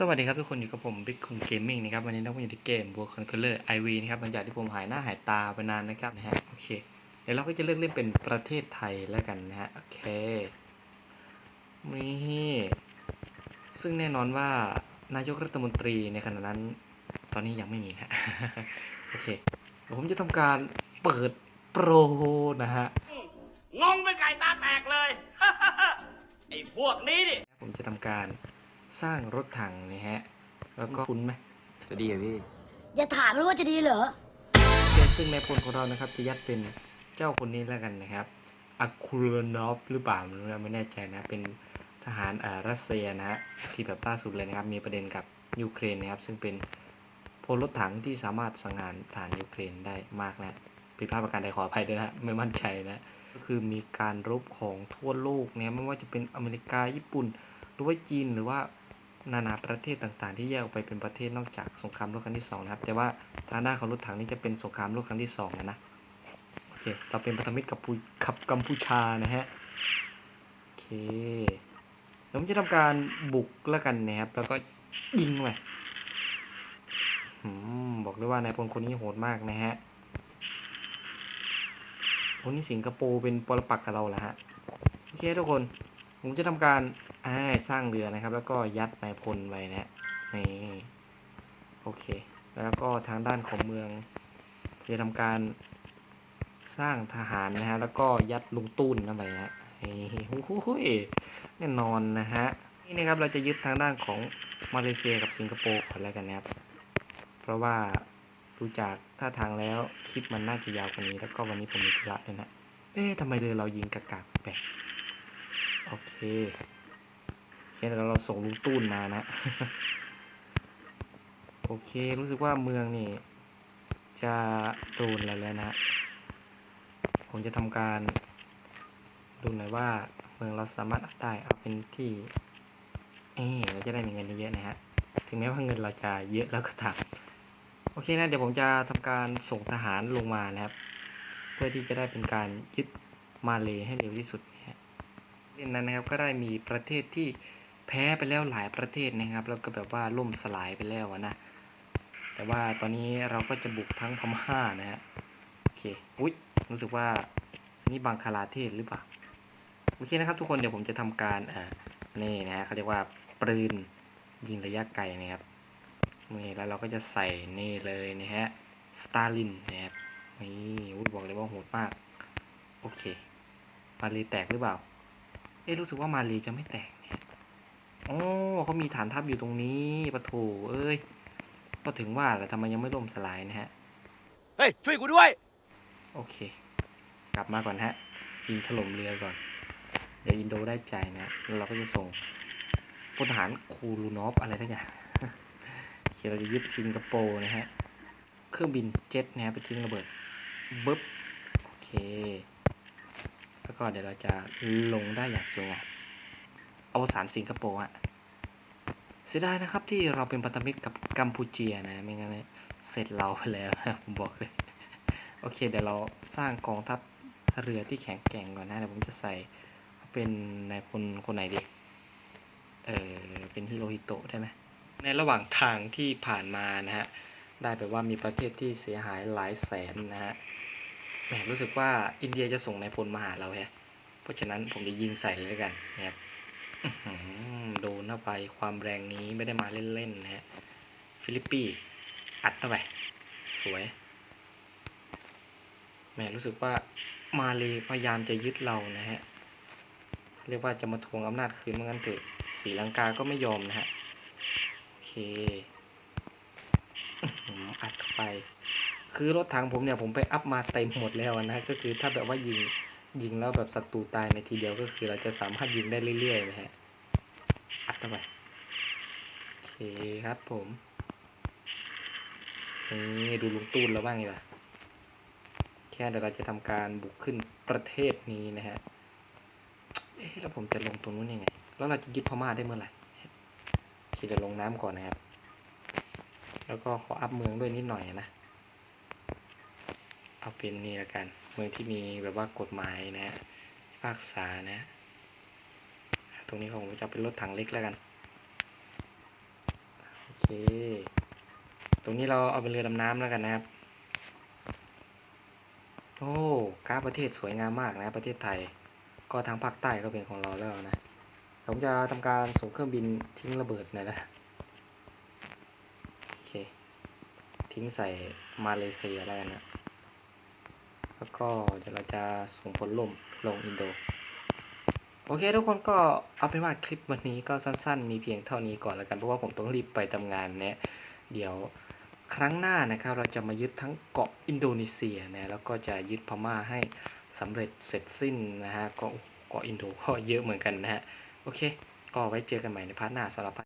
สวัสดีครับทุกคนอยู่กับผมบิ๊กคุงเกมมิ่งนะครับวันนี้เราก็อยู่ที่เกม World Conqueror IV นะครับหลังจากที่ผมหายหน้าหายตาไปนานนะครับนะฮะโอเคเดี๋ยวเราก็จะเลือกเล่นเป็นประเทศไทยแล้วกันนะฮะโอเคนี่ซึ่งแน่นอนว่านายกรัฐมนตรีในขณะนั้น ตอนนี้ยังไม่มีนะฮะโอเคเดี๋ยวผมจะทำการเปิดโปรนะฮะงงเป็นไก่ตาแตกเลยไอ้พวกนี้ดิผมจะทำการ สร้างรถถังนะฮะ แล้วก็คุ้นไหมจะดีเหรอพี่ อย่าถามเลยว่าจะดีเหรอโอเคซึ่งในพลของเรานะครับ จะยัดเป็นเจ้าคนนี้แล้วกันนะครับอาคูรนอฟหรือเปล่าไม่รู้นะไม่แน่ใจนะ เป็นทหารอ่ารัสเซียนะฮะที่แบบล่าสุดเลยนะครับ มีประเด็นกับยูเครนนะครับ ซึ่งเป็นพลรถถังที่สามารถสังหารฐานยูเครนได้มากนะผิดพลาดประการใดขออภัยด้วยนะฮะไม่มั่นใจนะก็คือมีการรบของทั่วโลกเนี่ยไม่ว่าจะเป็นอเมริกาญี่ปุ่น หรือว่าจีนหรือว่า นานาประเทศต่างๆ ที่แยกออกไปเป็นประเทศนอกจากสงครามโลกครั้งที่สองนะครับ แต่ว่าทางด้านของรถถังนี่จะเป็นสงครามโลกครั้งที่สองนะนะโอเคเราเป็นพันธมิตรกับพูกับกัมพูชานะฮะโอเคเดี๋ยวผมจะทำการบุกแล้วกันนะครับ แล้วก็ยิงไปบอกเลยว่านายพลคนนี้โหดมากนะฮะคนนี้สิงคโปร์เป็นปรปักกับเราแหละฮะโอเคทุกคน ผมจะทำการ อ่าสร้างเรือนะครับ แล้วก็ยัดนายพลไว้นะฮะนี่โอเค แล้วก็ทางด้านของเมืองจะทำการสร้างทหารนะฮะ แล้วก็ยัดลุงตุ้นนั่นไปนะฮะนี่หูหูหูยแน่นอนนะฮะ นี่นะครับเราจะยึดทางด้านของมาเลเซียกับสิงคโปร์ก่อนแล้วกันนะครับ เพราะว่าดูจากท่าทางแล้วคลิปมันน่าจะยาวกว่านี้ แล้วก็วันนี้ผมมีธุระด้วยนะ เอ๊ะทำไมเรือเรายิงกากๆแปลกโอเค เคเดี๋ยวเราส่งลุงตุ้นมานะ โอเค รู้สึกว่าเมืองนี่ จะโดนอะไรแล้วนะ ผมจะทำการ ดูหน่อยว่าเมืองเราสามารถอัพได้เอาเป็นที่ เออเราจะได้มีเงินเยอะนะฮะ ถึงแม้ว่าเงินเราจะเยอะแล้วก็ตามโอเคนะเดี๋ยวผมจะทำการส่งทหารลงมานะครับ เพื่อที่จะได้เป็นการยึดมาเลให้เร็วที่สุดนะฮะเล่นนั้นนะครับก็ได้มีประเทศที่ แพ้ไปแล้วหลายประเทศนะครับ แล้วก็แบบว่าล่มสลายไปแล้วนะ แต่ว่าตอนนี้เราก็จะบุกทั้งพม่านะฮะโอเคอุ๊ยรู้สึกว่านี่บังคลาเทศหรือเปล่าโอเคนะครับ ทุกคนเดี๋ยวผมจะทำการอ่านี่นะฮะเขาเรียกว่าปืนยิงระยะไกลนะครับนี่แล้วเราก็จะใส่นี่เลยนะฮะสตาลินนะครับนี่อุ๊ยบอกเลยว่าโหดมาก โอเค มาเลยแตกหรือเปล่า เอ๊ะรู้สึกว่ามาลีจะไม่แตก โอ้เขามีฐานทัพอยู่ตรงนี้ปะโถเอ้ย ก็ถึงว่าแล้วทำไมยังไม่ล่มสลายนะฮะ เฮ้ย ช่วยกูด้วย โอเค กลับมาก่อนฮะ ยิงถล่มเรือก่อน เดี๋ยวอินโดได้ใจนะแล้วเราก็จะส่งพลทหารคูรูนอฟอะไรทั้งอย่างโอเคเราจะยึดสิงคโปร์นะฮะ เครื่องบินเจ็ตนะฮะไปทิ้งระเบิดบึ๊บ โอเค แล้วก็เดี๋ยวเราจะลงได้อย่างสวยงาม อวสานสิงคโปร์ฮะเสียดายนะครับที่เราเป็นพันธมิตรกับกัมพูเชียนะไม่งั้นเนี่ยเสร็จเราไปแล้วนะผมบอกเลยโอเคเดี๋ยวเราสร้างกองทัพเรือที่แข็งแกร่งก่อนนะเดี๋ยวผมจะใส่เป็นนายพลคนไหนดีเออเป็นฮิโรฮิโตะได้ไหมในระหว่างทางที่ผ่านมานะฮะได้แบบว่ามีประเทศที่เสียหายหลายแสนนะฮะแหมรู้สึกว่าอินเดียจะส่งนายพลมาหาเราแฮะเพราะฉะนั้นผมจะยิงใส่เลยกันนะครับ โดนเข้าไปความแรงนี้ไม่ได้มาเล่นๆนะฮะฟิลิปปีอัดเข้าไปสวยแหมรู้สึกว่ามาเลยพยายามจะยึดเรานะฮะเรียกว่าจะมาทวงอำนาจคืนเมื่อกันเถอะศรีลังกาก็ไม่ยอมนะฮะโอเคอัดเข้าไป คือรถถังผมเนี่ยผมไปอัพมาเต็มหมดแล้วนะก็คือถ้าแบบว่ายิง ยิงแล้วแบบศัตรูตายในทีเดียวก็คือเราจะสามารถยิงได้เรื่อยๆนะฮะอัดเข้าไปโอเคครับผมนี่ดูลุงตูนแล้วบ้างดีกว่าแค่เดี๋ยวเราจะทำการบุกขึ้นประเทศนี้นะฮะเอ๊ะแล้วผมจะลงตรงนู้นยังไง แล้วเราจะยึดพม่าได้เมื่อไหร่ฉีดลงน้ำก่อนนะครับ แล้วก็ขออัพเมืองด้วยนิดหน่อยนะ เอาเป็นนี่ละกัน เมืองที่มีแบบว่ากฎหมายนะฮะพิพากษานะ ตรงนี้ผมจะเป็นรถถังเล็กแล้วกัน โอเค ตรงนี้เราเอาเป็นเรือดำน้ำแล้วกันนะครับ โอ้กราฟประเทศสวยงามมากนะ ประเทศไทย ก็ทางภาคใต้ก็เป็นของเราแล้วนะ ผมจะทำการส่งเครื่องบินทิ้งระเบิดน่อยนะโอเค ทิ้งใส่มาเลเซียแล้วกันนะ แล้วก็เดี๋ยวเราจะส่งผลลมลงอินโด โอเคทุกคนก็เอาเป็นว่าคลิปวันนี้ก็สั้นๆ มีเพียงเท่านี้ก่อนแล้วกันเพราะว่าผมต้องรีบไปทำงานเนี่ยเดี๋ยวครั้งหน้านะครับเราจะมายึดทั้งเกาะอินโดนีเซียนะแล้วก็จะยึดพม่าให้สำเร็จเสร็จสิ้นนะฮะเกาะเกาะอินโดก็เยอะเหมือนกันนะฮะโอเค ก็ไว้เจอกันใหม่ในพาร์ทหน้าสำหรับ